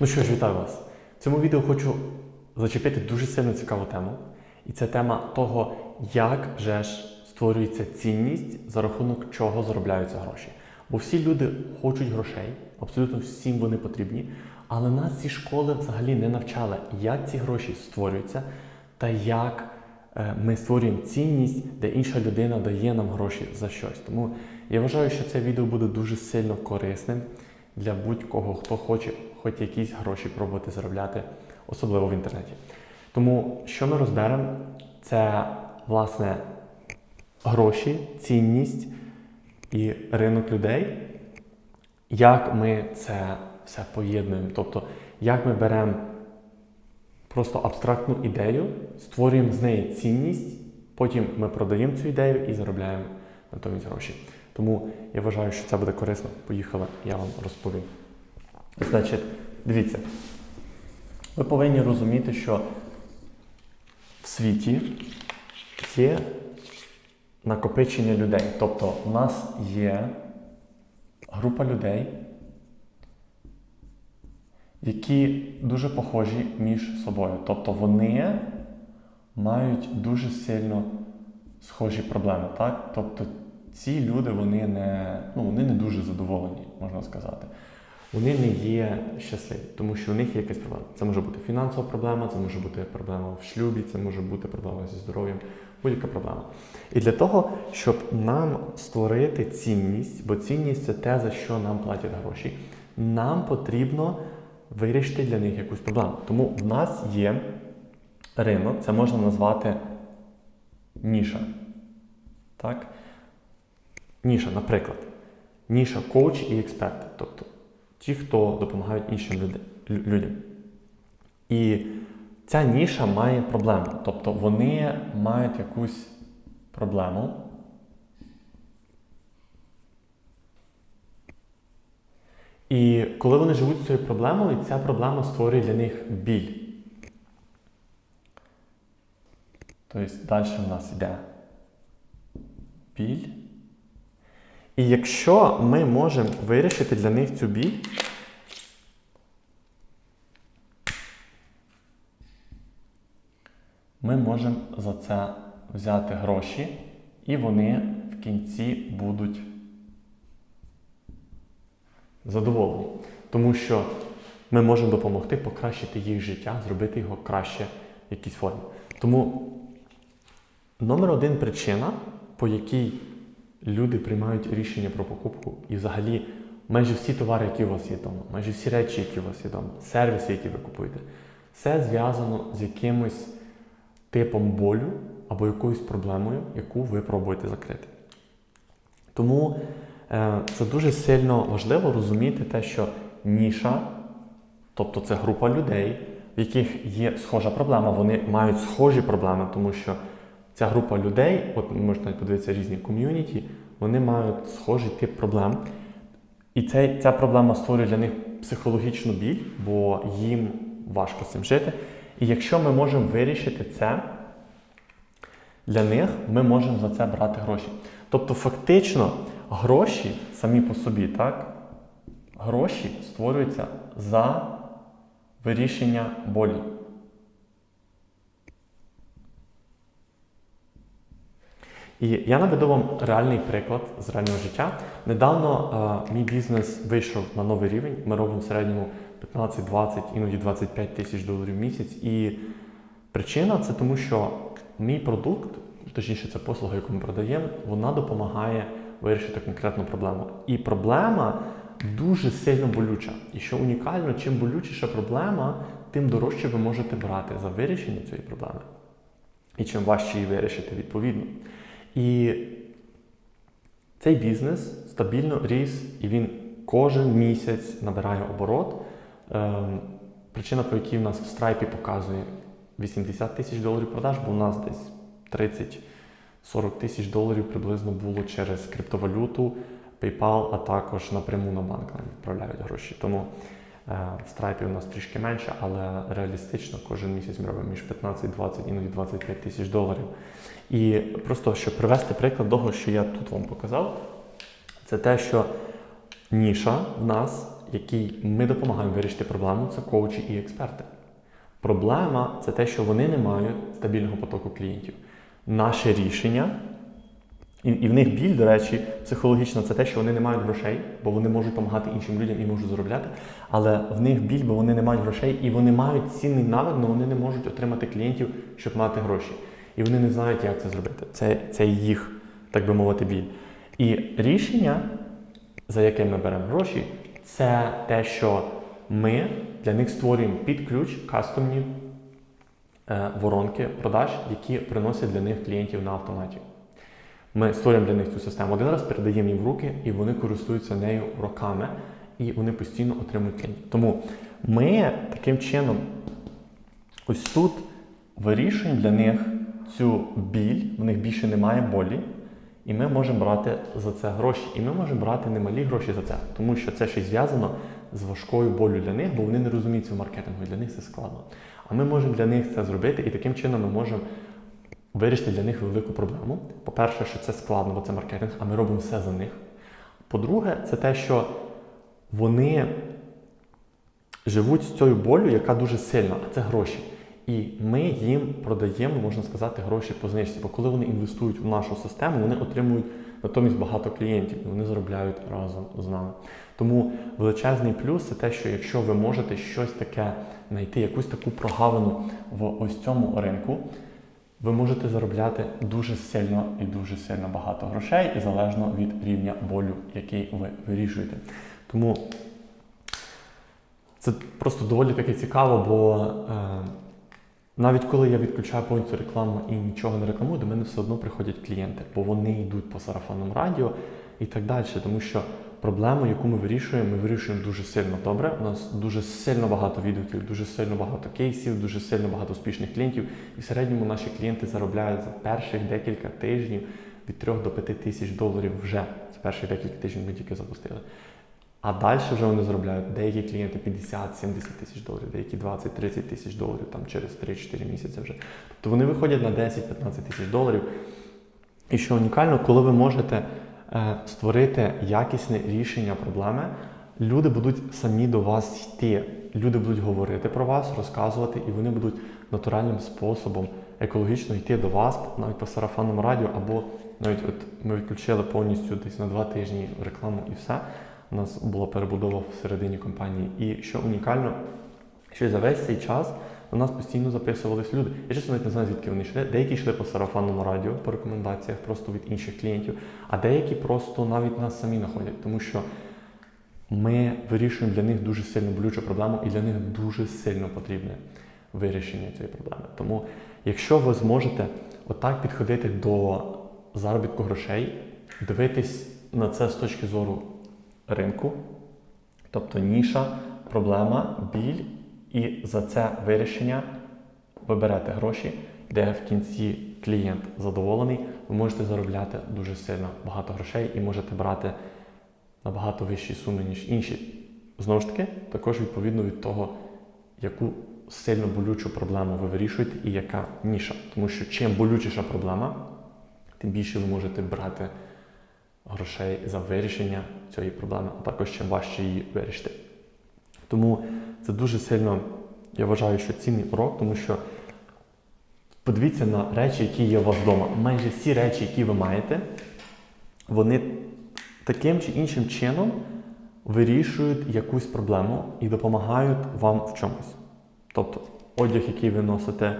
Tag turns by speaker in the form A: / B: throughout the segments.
A: Ну що ж, вітаю вас. В цьому відео хочу зачепити дуже сильно цікаву тему. І це тема того, як же ж створюється цінність, за рахунок чого заробляються гроші. Бо всі люди хочуть грошей, абсолютно всім вони потрібні, але нас ці школи взагалі не навчали, як ці гроші створюються та як е, ми створюємо цінність, де інша людина дає нам гроші за щось. Тому я вважаю, що це відео буде дуже сильно корисним для будь-кого, хто хоче хоч якісь гроші пробувати заробляти, особливо в інтернеті. Тому що ми розберемо, це власне гроші, цінність і ринок людей, як ми це все поєднуємо. Тобто, як ми беремо просто абстрактну ідею, створюємо з неї цінність, потім ми продаємо цю ідею і заробляємо натомість гроші. Тому я вважаю, що це буде корисно. Поїхали, я вам розповім. Значить, дивіться, ви повинні розуміти, що в світі є накопичення людей. Тобто, у нас є група людей, які дуже похожі між собою. Тобто вони мають дуже сильно схожі проблеми. Так? Тобто ці люди вони не, ну, вони не дуже задоволені, можна сказати. Вони не є щасливі, тому що у них є якась проблема. Це може бути фінансова проблема, це може бути проблема в шлюбі, це може бути проблема зі здоров'ям, будь-яка проблема. І для того, щоб нам створити цінність, бо цінність це те, за що нам платять гроші, нам потрібно вирішити для них якусь проблему. Тому в нас є ринок, це можна назвати ніша. Так? Ніша, наприклад, ніша коуч і експерти, тобто ті, хто допомагають іншим людям. І ця ніша має проблему. Тобто вони мають якусь проблему. І коли вони живуть з цією проблемою, ця проблема створює для них біль. Тобто далі в нас йде біль. І якщо ми можемо вирішити для них цю біль, ми можемо за це взяти гроші, і вони в кінці будуть задоволені. Тому що ми можемо допомогти покращити їх життя, зробити його краще в якійсь формі. Тому номер один причина, по якій люди приймають рішення про покупку, і взагалі майже всі товари, які у вас є вдома, майже всі речі, які у вас є вдома, сервіси, які ви купуєте, все зв'язано з якимось типом болю або якоюсь проблемою, яку ви пробуєте закрити. Тому е, це дуже сильно важливо розуміти те, що ніша, тобто це група людей, в яких є схожа проблема, вони мають схожі проблеми, тому що ця група людей, от можете навіть подивитися різні ком'юніті, вони мають схожий тип проблем. І цей, ця проблема створює для них психологічну біль, бо їм важко з цим жити. І якщо ми можемо вирішити це, для них ми можемо за це брати гроші. Тобто, фактично, гроші самі по собі, так? Гроші створюються за вирішення болі. І я наведу вам реальний приклад з реального життя. Недавно е, мій бізнес вийшов на новий рівень. Ми робимо в середньому 15-20, іноді 25 тисяч доларів в місяць. І причина це тому, що мій продукт, точніше, це послуга, яку ми продаємо, вона допомагає вирішити конкретну проблему. І проблема дуже сильно болюча. І що унікально, чим болючіша проблема, тим дорожче ви можете брати за вирішення цієї проблеми. І чим важче її вирішити відповідно. І цей бізнес стабільно ріс, і він кожен місяць набирає оборот. Ем, причина, по якій в нас в страйпі показує 80 тисяч доларів продаж, бо у нас десь 30-40 тисяч доларів приблизно було через криптовалюту, PayPal, а також напряму на банк нам відправляють гроші. Тому в страйпі у нас трішки менше, але реалістично кожен місяць ми робимо між 15-20, іноді 25 тисяч доларів. І просто щоб привести приклад того, що я тут вам показав, це те, що ніша в нас, який ми допомагаємо вирішити проблему, це коучі і експерти. Проблема це те, що вони не мають стабільного потоку клієнтів. Наше рішення, і, і в них біль, до речі, психологічно, це те, що вони не мають грошей, бо вони можуть допомагати іншим людям і можуть заробляти. Але в них біль, бо вони не мають грошей, і вони мають цінний навик, але вони не можуть отримати клієнтів, щоб мати гроші. І вони не знають, як це зробити. Це, це їх, так би мовити, біль. І рішення, за яке ми беремо гроші, це те, що ми для них створюємо під ключ кастомні е, воронки продаж, які приносять для них клієнтів на автоматі. Ми створюємо для них цю систему один раз, передаємо їм в руки, і вони користуються нею роками, і вони постійно отримують клієнтів. Тому ми таким чином ось тут вирішуємо для них цю біль, в них більше немає болі, і ми можемо брати за це гроші. І ми можемо брати немалі гроші за це, тому що це й зв'язано з важкою болю для них, бо вони не розуміють цього маркетингу, і для них це складно. А ми можемо для них це зробити, і таким чином ми можемо вирішити для них велику проблему. По-перше, що це складно, бо це маркетинг, а ми робимо все за них. По-друге, це те, що вони живуть з цією болю, яка дуже сильна, а це гроші. І ми їм продаємо, можна сказати, гроші по знижці. Бо коли вони інвестують в нашу систему, вони отримують натомість багато клієнтів і вони заробляють разом з нами. Тому величезний плюс це те, що якщо ви можете щось таке знайти, якусь таку прогавину в ось цьому ринку, ви можете заробляти дуже сильно і дуже сильно багато грошей, і залежно від рівня болю, який ви вирішуєте. Тому це просто доволі таки цікаво, бо е, навіть коли я відключаю повністю рекламу і нічого не рекламую, до мене все одно приходять клієнти, бо вони йдуть по сарафанному радіо і так далі. Тому що проблему, яку ми вирішуємо, ми вирішуємо дуже сильно добре. У нас дуже сильно багато відгуків, дуже сильно багато кейсів, дуже сильно багато успішних клієнтів. І в середньому наші клієнти заробляють за перших декілька тижнів від 3 до 5 тисяч доларів вже. Це перших декілька тижнів ми тільки запустили. А далі вже вони заробляють деякі клієнти 50-70 тисяч доларів, деякі 20-30 тисяч доларів там через 3-4 місяці вже. Тобто вони виходять на 10-15 тисяч доларів. І що унікально, коли ви можете створити якісне рішення проблеми, люди будуть самі до вас йти. Люди будуть говорити про вас, розказувати, і вони будуть натуральним способом екологічно йти до вас, навіть по сарафанному радіо, або навіть от ми відключили повністю десь на два тижні рекламу і все. У нас була перебудова всередині компанії. І що унікально, що за весь цей час до нас постійно записувались люди. Я чесно навіть не знаю, звідки вони йшли. Деякі йшли по сарафанному радіо, по рекомендаціях, просто від інших клієнтів, а деякі просто навіть нас самі знаходять, тому що ми вирішуємо для них дуже сильно болючу проблему, і для них дуже сильно потрібне вирішення цієї проблеми. Тому, якщо ви зможете отак підходити до заробітку грошей, дивитись на це з точки зору ринку, тобто ніша, проблема, біль, і за це вирішення ви берете гроші, де в кінці клієнт задоволений, ви можете заробляти дуже сильно багато грошей і можете брати набагато вищі суми, ніж інші. Знову ж таки, також відповідно від того, яку сильно болючу проблему ви вирішуєте і яка ніша. Тому що чим болючіша проблема, тим більше ви можете брати грошей за вирішення цієї проблеми, а також чим важче її вирішити. Тому це дуже сильно, я вважаю, що цінний урок, тому що подивіться на речі, які є у вас вдома. Майже всі речі, які ви маєте, вони таким чи іншим чином вирішують якусь проблему і допомагають вам в чомусь. Тобто одяг, який ви носите,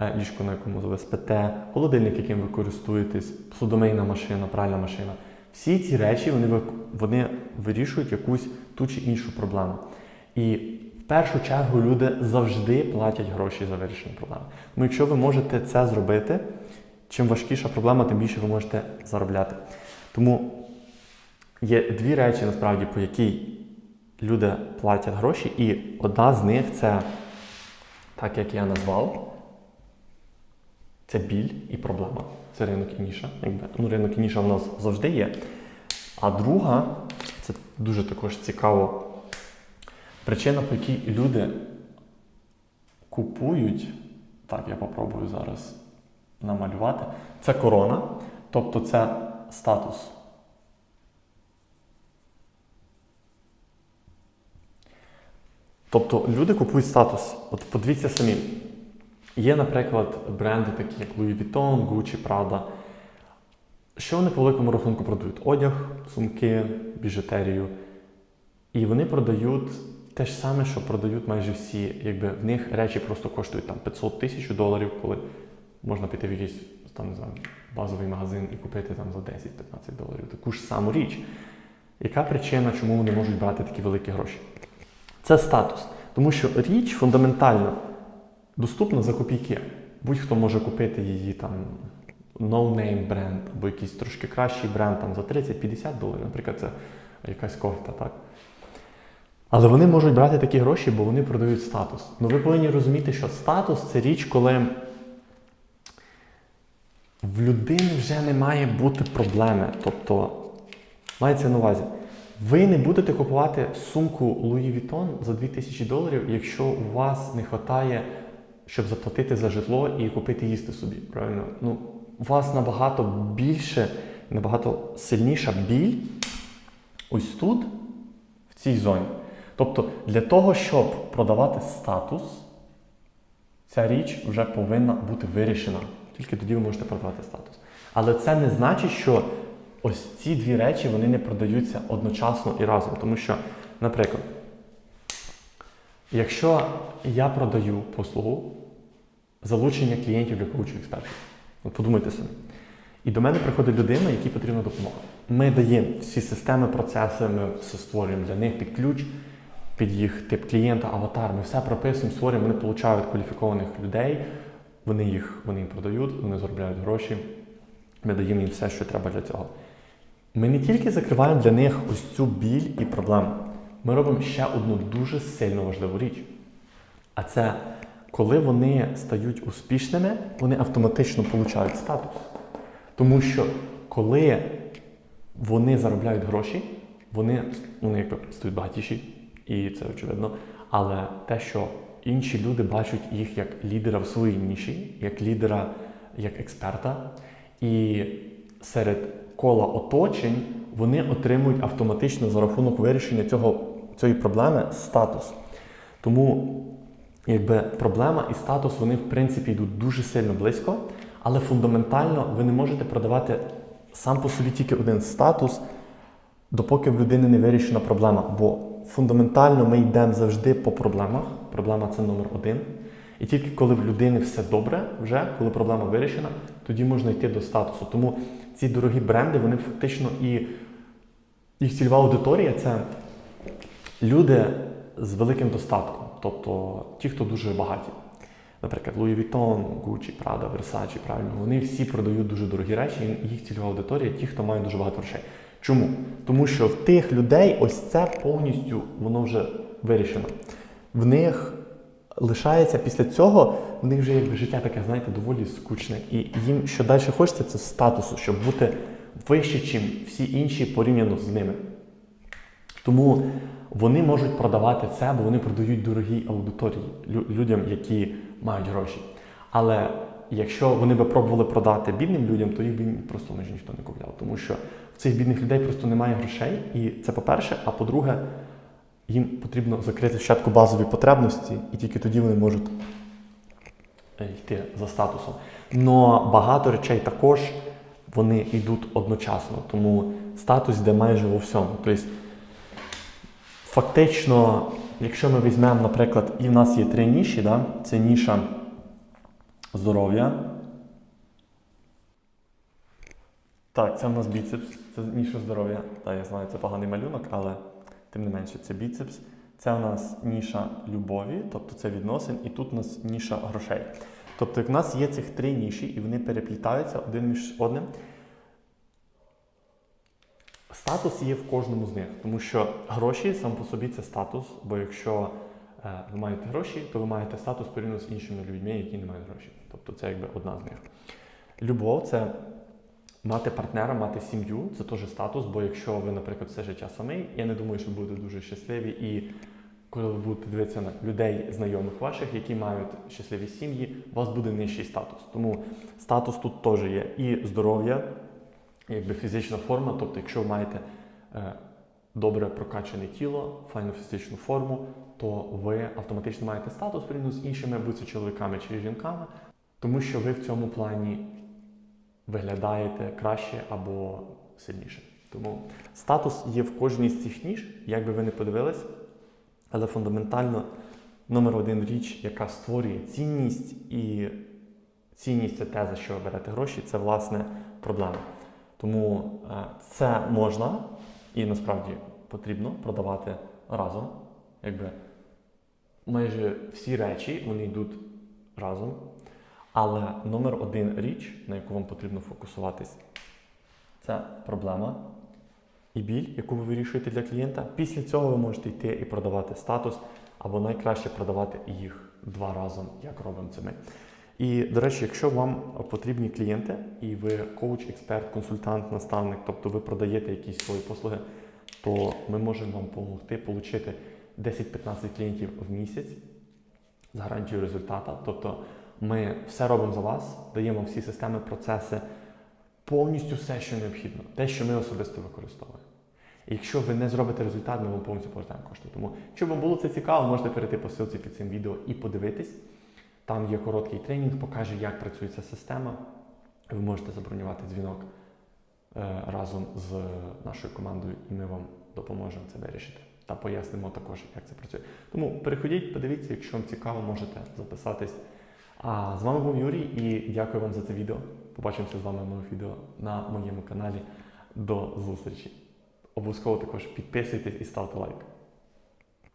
A: е, ліжко, на якому ви спите, холодильник, яким ви користуєтесь, судомийна машина, пральна машина. Всі ці речі вони, вони вирішують якусь ту чи іншу проблему. І в першу чергу люди завжди платять гроші за вирішення проблеми. Тому якщо ви можете це зробити, чим важкіша проблема, тим більше ви можете заробляти. Тому є дві речі насправді, по якій люди платять гроші, і одна з них це, так як я назвав, це біль і проблема. Це ринок і ніша. Якби. Ну, ринок і ніша в нас завжди є. А друга, це дуже також цікаво, причина, по якій люди купують, так, я попробую зараз намалювати, це корона, тобто це статус. Тобто люди купують статус. От подивіться самі. Є, наприклад, бренди, такі як Louis Vuitton, Gucci, Prada. Що вони по великому рахунку продають? Одяг, сумки, біжутерію. І вони продають те ж саме, що продають майже всі. Якби в них речі просто коштують там 500 тисяч доларів, коли можна піти в якийсь там, не знаю, базовий магазин і купити там за 10-15 доларів таку ж саму річ. Яка причина, чому вони можуть брати такі великі гроші? Це статус. Тому що річ фундаментально доступна за копійки. Будь-хто може купити її там no-name бренд або якийсь трошки кращий бренд там, за 30-50 доларів. Наприклад, це якась кофта, так? Але вони можуть брати такі гроші, бо вони продають статус. Ну ви повинні розуміти, що статус це річ, коли в людини вже не має бути проблеми. Тобто, мається на увазі, ви не будете купувати сумку Louis Vuitton за 2000 доларів, якщо у вас не вистачає, щоб заплатити за житло і купити їсти собі. Правильно? Ну, у вас набагато більше, набагато сильніша біль ось тут, в цій зоні. Тобто, для того, щоб продавати статус, ця річ вже повинна бути вирішена. Тільки тоді ви можете продавати статус. Але це не значить, що ось ці дві речі вони не продаються одночасно і разом. Тому що, наприклад, якщо я продаю послугу залучення клієнтів для коучу експертів, от подумайте собі. І до мене приходить людина, якій потрібна допомога. Ми даємо всі системи, процеси, ми все створюємо для них під ключ, під їх тип клієнта, аватар. Ми все прописуємо, створюємо, вони получають кваліфікованих людей, вони їх вони їм продають, вони заробляють гроші. Ми даємо їм все, що треба для цього. Ми не тільки закриваємо для них ось цю біль і проблему, ми робимо ще одну дуже сильно важливу річ. А це коли вони стають успішними, вони автоматично получають статус. Тому що коли вони заробляють гроші, вони, вони якби стають багатіші, і це очевидно. Але те, що інші люди бачать їх як лідера в своїй ніші, як лідера, як експерта, і серед кола оточень вони отримують автоматично за рахунок вирішення цього, цієї проблеми статус. Тому якби проблема і статус вони в принципі йдуть дуже сильно близько, але фундаментально ви не можете продавати сам по собі тільки один статус, допоки в людини не вирішена проблема. Бо фундаментально ми йдемо завжди по проблемах. Проблема це номер один. І тільки коли в людини все добре, вже коли проблема вирішена, тоді можна йти до статусу. Тому ці дорогі бренди, вони фактично і їх цільова аудиторія це люди з великим достатком, тобто ті, хто дуже багаті. Наприклад, Louis Vuitton, Gucci, Prada, Versace, правильно, вони всі продають дуже дорогі речі, і їх цільова аудиторія ті, хто має дуже багато грошей. Чому? Тому що в тих людей ось це повністю воно вже вирішено. В них лишається після цього, в них вже якби життя таке, знаєте, доволі скучне. І їм що далі хочеться, це статусу, щоб бути вище, чим всі інші порівняно з ними. Тому вони можуть продавати це, бо вони продають дорогій аудиторії людям, які мають гроші. Але якщо вони би пробували продати бідним людям, то їх би просто майже ніхто не купляв. Тому що в цих бідних людей просто немає грошей. І це по-перше, а по-друге, їм потрібно закрити спочатку базові потребності, і тільки тоді вони можуть е, йти за статусом. Но багато речей також вони йдуть одночасно, тому статус йде майже у всьому. Тобто, фактично, якщо ми візьмемо, наприклад, і в нас є три ніші, да? це ніша здоров'я. Так, це в нас біцепс, це ніша здоров'я. Так, я знаю, це поганий малюнок, але тим не менше це біцепс. Це у нас ніша любові, тобто це відносин, і тут у нас ніша грошей. Тобто, в нас є цих три ніші, і вони переплітаються один між одним. Статус є в кожному з них, тому що гроші сам по собі це статус, бо якщо ви маєте гроші, то ви маєте статус порівняно з іншими людьми, які не мають грошей. Тобто це якби одна з них. Любов це мати партнера, мати сім'ю, це теж статус, бо якщо ви, наприклад, все життя самий, я не думаю, що будете дуже щасливі. І коли ви будете дивитися на людей, знайомих ваших, які мають щасливі сім'ї, у вас буде нижчий статус. Тому статус тут теж є і здоров'я, якби фізична форма, тобто, якщо ви маєте е, добре прокачане тіло, файну фізичну форму, то ви автоматично маєте статус порівняно з іншими, будь це чоловіками чи жінками, тому що ви в цьому плані виглядаєте краще або сильніше. Тому статус є в кожній з цих ніж, як би ви не подивились, але фундаментально номер один річ, яка створює цінність, і цінність це те, за що ви берете гроші, це власне проблема. Тому е, це можна і насправді потрібно продавати разом. Якби майже всі речі вони йдуть разом. Але номер один річ, на яку вам потрібно фокусуватись, це проблема і біль, яку ви вирішуєте для клієнта. Після цього ви можете йти і продавати статус, або найкраще продавати їх два разом, як робимо це ми. І, до речі, якщо вам потрібні клієнти, і ви коуч, експерт, консультант, наставник, тобто ви продаєте якісь свої послуги, то ми можемо вам допомогти отримати 10-15 клієнтів в місяць з гарантією результату. Тобто ми все робимо за вас, даємо всі системи, процеси, повністю все, що необхідно, те, що ми особисто використовуємо. І якщо ви не зробите результат, ми вам повністю повертаємо кошти. Тому, якщо вам було це цікаво, можете перейти по ссылці під цим відео і подивитись. Там є короткий тренінг, покаже, як працює ця система. Ви можете забронювати дзвінок е, разом з нашою командою, і ми вам допоможемо це вирішити. Та пояснимо також, як це працює. Тому переходіть, подивіться, якщо вам цікаво, можете записатись. А з вами був Юрій і дякую вам за це відео. Побачимося з вами в нових відео на моєму каналі. До зустрічі. Обов'язково також підписуйтесь і ставте лайк.